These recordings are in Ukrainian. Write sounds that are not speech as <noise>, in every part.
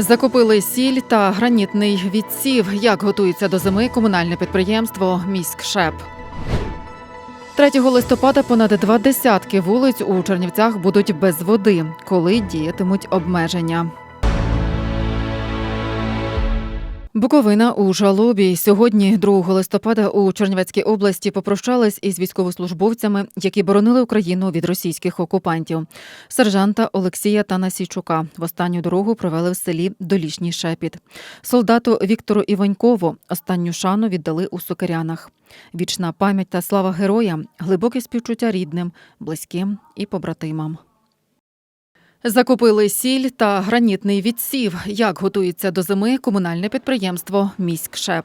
Закупили сіль та гранітний відсів. Як готується до зими комунальне підприємство Міськшеп. 3 листопада понад два десятки вулиць у Чернівцях будуть без води, коли діятимуть обмеження. Буковина у жалобі сьогодні, 2 листопада, у Чернівецькій області попрощались із військовослужбовцями, які боронили Україну від російських окупантів. Сержанта Олексія Танасійчука в останню дорогу провели в селі Долішній Шепіт. Солдату Віктору Іванькову останню шану віддали у Сокирянах. Вічна пам'ять та слава героям, глибоке співчуття рідним, близьким і побратимам. Закупили сіль та гранітний відсів. Як готується до зими комунальне підприємство Міськшеп.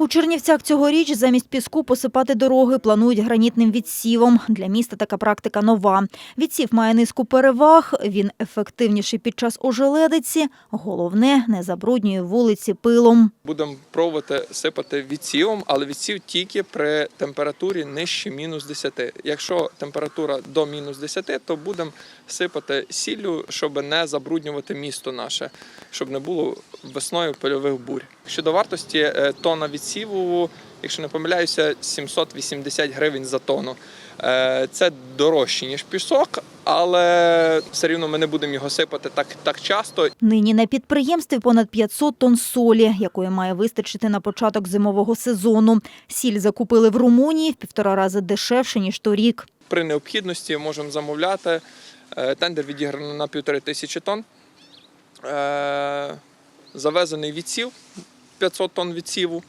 У Чернівцях цьогоріч замість піску посипати дороги планують гранітним відсівом. Для міста така практика нова. Відсів має низку переваг, він ефективніший під час ожеледиці. Головне, не забруднює вулиці пилом. Будемо пробувати сипати відсівом, але відсів тільки при температурі нижче мінус 10. Якщо температура до мінус 10, то будемо сипати сіллю, щоб не забруднювати місто наше, щоб не було весною польових бурь. Щодо вартості е, тонна відсіву, якщо не помиляюся, 780 гривень за тонну. Е, Це дорожче ніж пісок, але все рівно ми не будемо його сипати так, так часто. Нині на підприємстві понад 500 тонн солі, якої має вистачити на початок зимового сезону. Сіль закупили в Румунії в півтора рази дешевше, ніж торік. При необхідності можемо замовляти. Е, Тендер відіграно на півтори тисячі тонн. Завезений відсів 500 тонн відсіву.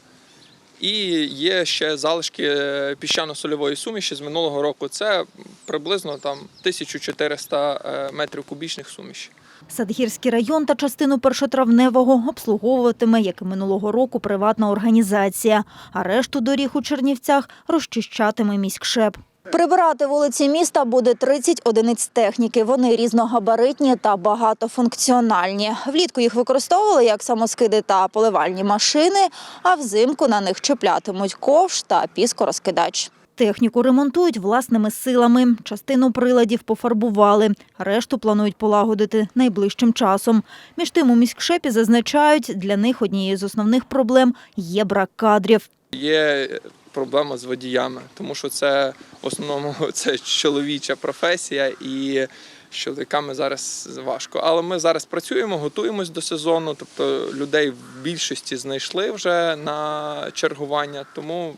І є ще залишки е, піщано-сольової суміші з минулого року. Це приблизно там 1400 е, метрів кубічних суміші. Садгірський район та частину першотравневого обслуговуватиме, як і минулого року, приватна організація. А решту доріг у Чернівцях розчищатиме міськшеп. Прибирати вулиці міста буде 30 одиниць техніки. Вони різногабаритні та багатофункціональні. Влітку їх використовували як самоскиди та поливальні машини, а взимку на них чіплятимуть ковш та піскорозкидач. Техніку ремонтують власними силами. Частину приладів пофарбували, решту планують полагодити найближчим часом. Між тим у міськшепі зазначають, для них однією з основних проблем є брак кадрів. Є проблема з водіями, тому що це в основному <laughs> це чоловіча професія і з чоловіками зараз важко. Але ми зараз працюємо, готуємось до сезону. Тобто людей в більшості знайшли вже на чергування. Тому,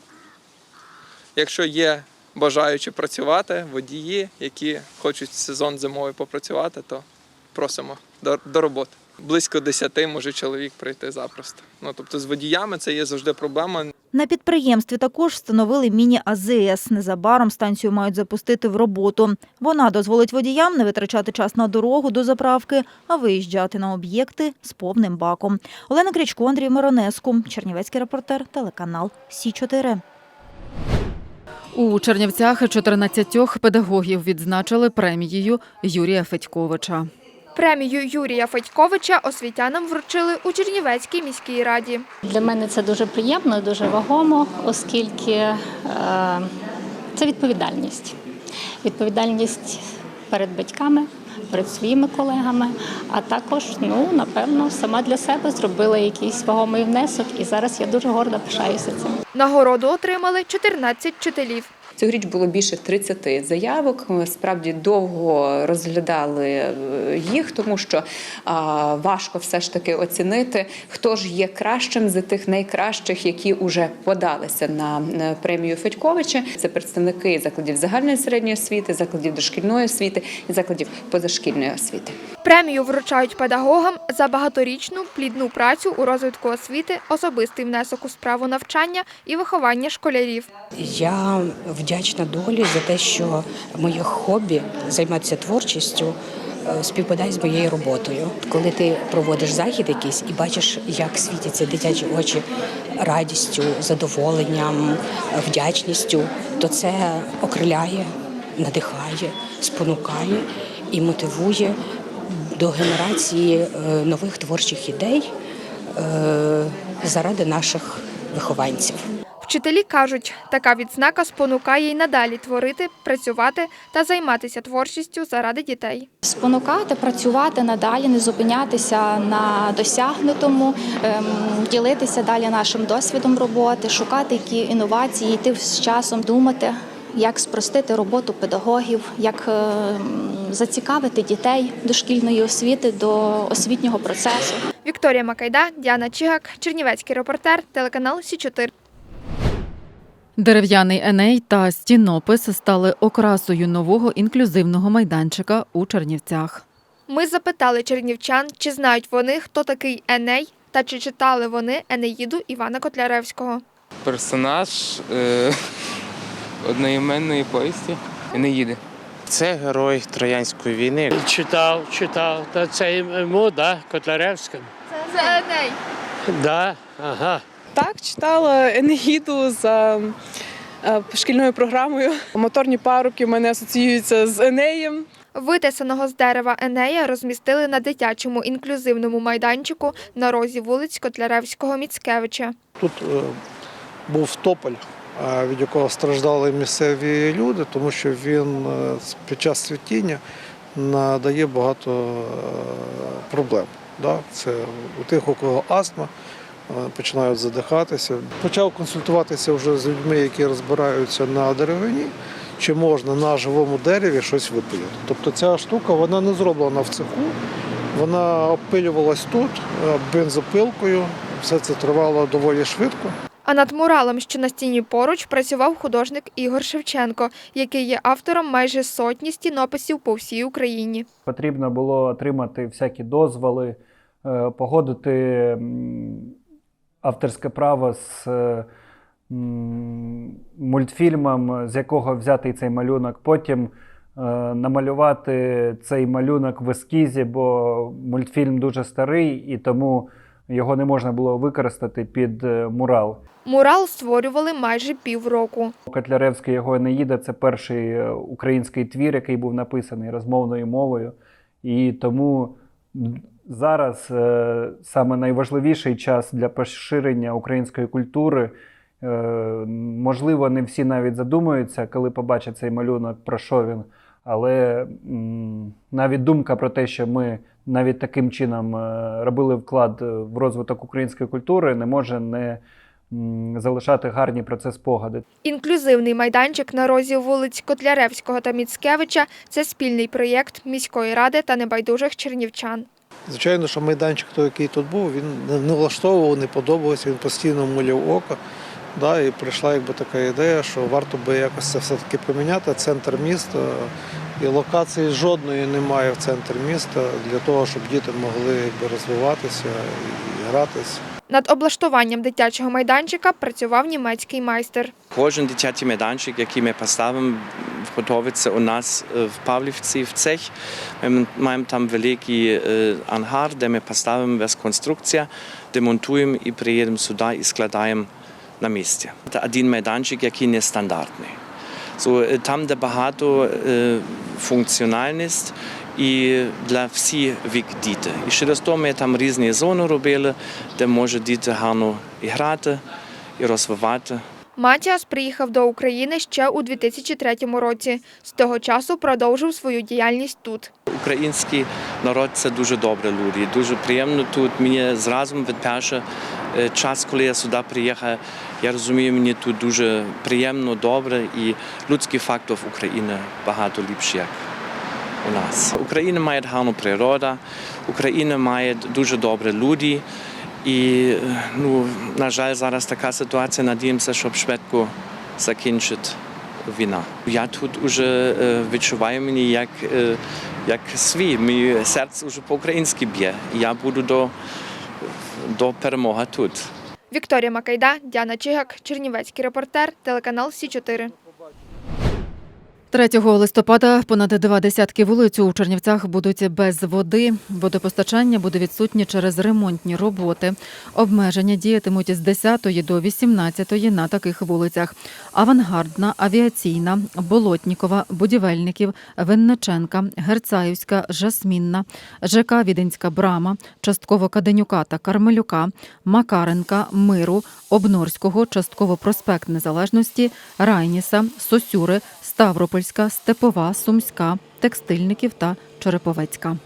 якщо є бажаючі працювати, водії, які хочуть сезон зимовий попрацювати, то просимо до, до роботи. Близько 10 може чоловік прийти запросто. Ну тобто з водіями це є завжди проблема. На підприємстві також встановили міні-АЗС. Незабаром станцію мають запустити в роботу. Вона дозволить водіям не витрачати час на дорогу до заправки, а виїжджати на об'єкти з повним баком. Олена Крічко, Андрій Миронеску, Чернівецький репортер, телеканал Сі 4 У Чернівцях 14 педагогів відзначили премією Юрія Федьковича. Премію Юрія Федьковича освітянам вручили у Чернівецькій міській раді. Для мене це дуже приємно, дуже вагомо, оскільки е, це відповідальність. Відповідальність перед батьками, перед своїми колегами, а також, ну, напевно, сама для себе зробила якийсь вагомий внесок, і зараз я дуже горда пишаюся цим. Нагороду отримали 14 вчителів. Цьогоріч було більше 30 заявок. Ми справді довго розглядали е, їх, тому що а, важко все ж таки оцінити, хто ж є кращим з тих найкращих, які вже подалися на е, премію Федьковича. Це представники закладів загальної середньої освіти, закладів дошкільної освіти і закладів позашкільної освіти. Премію вручають педагогам за багаторічну плідну працю у розвитку освіти, особистий внесок у справу навчання і виховання школярів. Я вдячна долі за те, що моє хобі займатися творчістю е, співпадає з моєю роботою. Коли ти проводиш захід якийсь і бачиш, як світяться дитячі очі радістю, задоволенням, вдячністю, то це окриляє, надихає, спонукає і мотивує до генерації е, нових творчих ідей е, заради наших вихованців. Вчителі кажуть, така відзнака спонукає й надалі творити, працювати та займатися творчістю заради дітей. Спонукати, працювати надалі, не зупинятися на досягнутому, ем, ділитися далі нашим досвідом роботи, шукати які інновації, йти з часом, думати, як спростити роботу педагогів, як ем, зацікавити дітей дошкільної освіти до освітнього процесу. Вікторія Макайда, Діана Чигак, Чернівецький репортер, телеканал Сі 4 Дерев'яний еней та стінопис стали окрасою нового інклюзивного майданчика у Чернівцях. Ми запитали чернівчан, чи знають вони, хто такий Еней, та чи читали вони Енеїду Івана Котляревського. персонаж е, одноіменної повісті не їде. Це герой Троянської війни. Читав, читав. Та це йому, да, Котляревському. Це Еней. Да, ага. Так, читала Енеїду за е, шкільною програмою. Моторні парубки в мене асоціюються з Енеєм. Витисаного з дерева Енея розмістили на дитячому інклюзивному майданчику на розі вулиць Котляревського Міцкевича. Тут е, був тополь, від якого страждали місцеві люди, тому що він е, під час цвітіння надає багато проблем. Да? Це у тих, у кого астма, починають задихатися. Почав консультуватися вже з людьми, які розбираються на деревині. Чи можна на живому дереві щось випилити? Тобто ця штука вона не зроблена в цеху, вона обпилювалась тут е, бензопилкою. Все це тривало доволі швидко. А над муралом, що на стіні поруч, працював художник Ігор Шевченко, який є автором майже сотні стінописів по всій Україні. Потрібно було отримати всякі дозволи, е, погодити авторське право з е, мультфільмом, з якого взятий цей малюнок. Потім е, намалювати цей малюнок в ескізі, бо мультфільм дуже старий і тому його не можна було використати під е, мурал. Мурал створювали майже півроку. Котляревський його Енеїда це перший український твір, який був написаний розмовною мовою. І тому зараз е, саме найважливіший час для поширення української культури. Е, Можливо, не всі навіть задумуються, коли побачать цей малюнок, про що він. Але м, навіть думка про те, що ми навіть таким чином е, робили вклад в розвиток української культури, не може не залишати гарні про це спогади. Інклюзивний майданчик на розі вулиць Котляревського та Міцкевича це спільний проєкт міської ради та небайдужих чернівчан. Звичайно, що майданчик, той, який тут був, він не- влаштовував, не подобався, він постійно муляв око. Да, і прийшла якби така ідея, що варто би якось це все-таки поміняти. Центр міста і локації жодної немає в центрі міста для того, щоб діти могли якби, розвиватися і гратися. Над облаштуванням дитячого майданчика працював німецький майстер. Кожен дитячий майданчик, який ми поставимо, готується у нас в Павлівці в цех. Ми маємо там великий ангар, де ми поставимо весь конструкція, демонтуємо і приїдемо сюди і складаємо на місці. Один майданчик, який не стандартний. So, е, там, де багато функціональність і для всіх вік діти. І через то ми там різні зони робили, де може діти гарно і грати, і розвивати. Матіас приїхав до України ще у 2003 році. З того часу продовжив свою діяльність тут. Український народ це дуже добре люди. Дуже приємно тут. Мені зразу від першого е, час, коли я сюди приїхав, я розумію, мені тут дуже приємно, добре і людський фактор в Україні багато ліпший, як у нас. Україна має гарну природу, Україна має дуже добре люди. І ну, на жаль, зараз така ситуація. Надіємося, щоб швидко закінчити війна. Я тут вже е, відчуваю мені як, е, як свій. Моє серце вже по-українськи б'є. Я буду до, до перемоги тут. Вікторія Макайда, Діана Чигак, Чернівецький репортер, телеканал Сі 4 3 листопада понад два десятки вулиць у Чернівцях будуть без води. Водопостачання буде відсутнє через ремонтні роботи. Обмеження діятимуть з 10 до 18 на таких вулицях: Авангардна, Авіаційна, Болотнікова, Будівельників, Винниченка, Герцаївська, Жасмінна, ЖК Віденська Брама, частково Каденюка та Кармелюка, Макаренка, Миру, Обнорського, частково проспект Незалежності, Райніса, Сосюри, Ставропольська, Степова, Сумська, Текстильників та Череповецька.